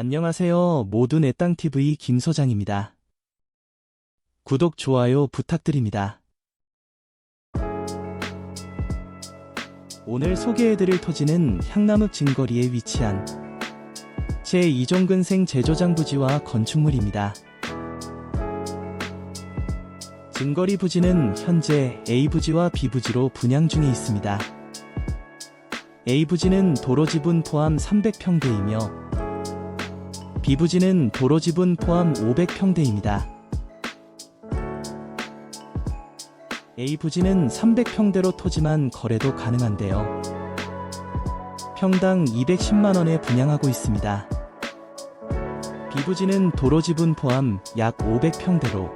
안녕하세요. 모두 내 땅TV 김소장입니다. 구독, 좋아요 부탁드립니다. 오늘 소개해드릴 토지는 향남읍 진거리에 위치한 제2종근생 제조장 부지와 건축물입니다. 진거리 부지는 현재 A 부지와 B 부지로 분양 중에 있습니다. A 부지는 도로 지분 포함 300평대이며 B 부지는 도로 지분 포함 500평대입니다. A 부지는 300평대로 토지만 거래도 가능한데요. 평당 210만원에 분양하고 있습니다. B 부지는 도로 지분 포함 약 500평대로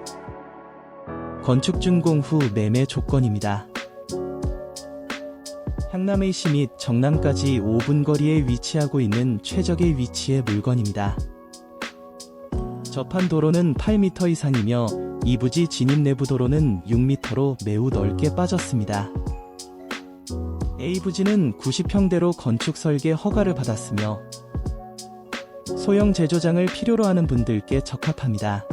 건축 준공 후 매매 조건입니다. 향남 A시 및 정남까지 5분 거리에 위치하고 있는 최적의 위치의 물건입니다. 접한 도로는 8m 이상이며 이 부지 진입 내부 도로는 6m로 매우 넓게 빠졌습니다. A부지는 90평대로 건축 설계 허가를 받았으며 소형 제조장을 필요로 하는 분들께 적합합니다.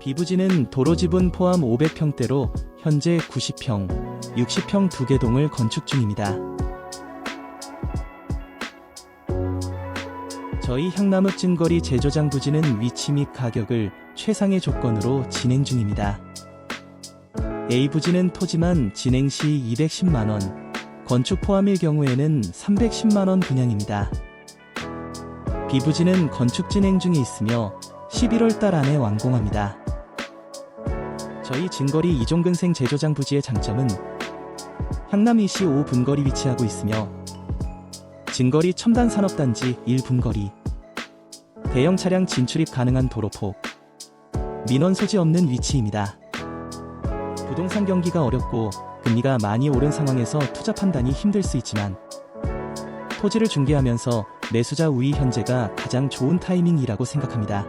B부지는 도로 지분 포함 500평대로 현재 90평, 60평 두 개 동을 건축 중입니다. 저희 향남읍 진거리 제조장 부지는 위치 및 가격을 최상의 조건으로 진행 중입니다. A 부지는 토지만 진행 시 210만원, 건축 포함일 경우에는 310만원 분양입니다. B 부지는 건축 진행 중에 있으며 11월 달 안에 완공합니다. 저희 진거리 이종근생 제조장 부지의 장점은 향남이시 5분거리 위치하고 있으며 진거리 첨단 산업단지 1분거리 대형 차량 진출입 가능한 도로폭 민원 소지 없는 위치입니다. 부동산 경기가 어렵고 금리가 많이 오른 상황에서 투자 판단이 힘들 수 있지만 토지를 중개하면서 매수자 우위 현재가 가장 좋은 타이밍이라고 생각합니다.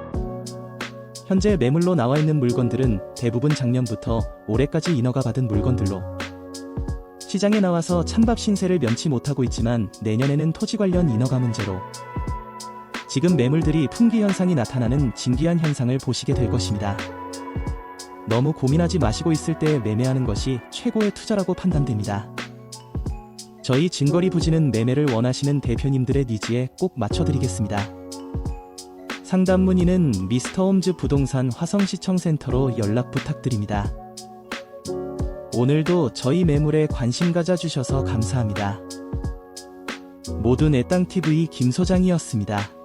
현재 매물로 나와 있는 물건들은 대부분 작년부터 올해까지 인허가 받은 물건들로 시장에 나와서 찬밥 신세를 면치 못하고 있지만 내년에는 토지 관련 인허가 문제로 지금 매물들이 품귀 현상이 나타나는 진기한 현상을 보시게 될 것입니다. 너무 고민하지 마시고 있을 때 매매하는 것이 최고의 투자라고 판단됩니다. 저희 진거리 부지는 매매를 원하시는 대표님들의 니즈에 꼭 맞춰드리겠습니다. 상담 문의는 미스터홈즈 부동산 화성시청센터로 연락 부탁드립니다. 오늘도 저희 매물에 관심 가져주셔서 감사합니다. 모두 내 땅TV 김 소장이었습니다.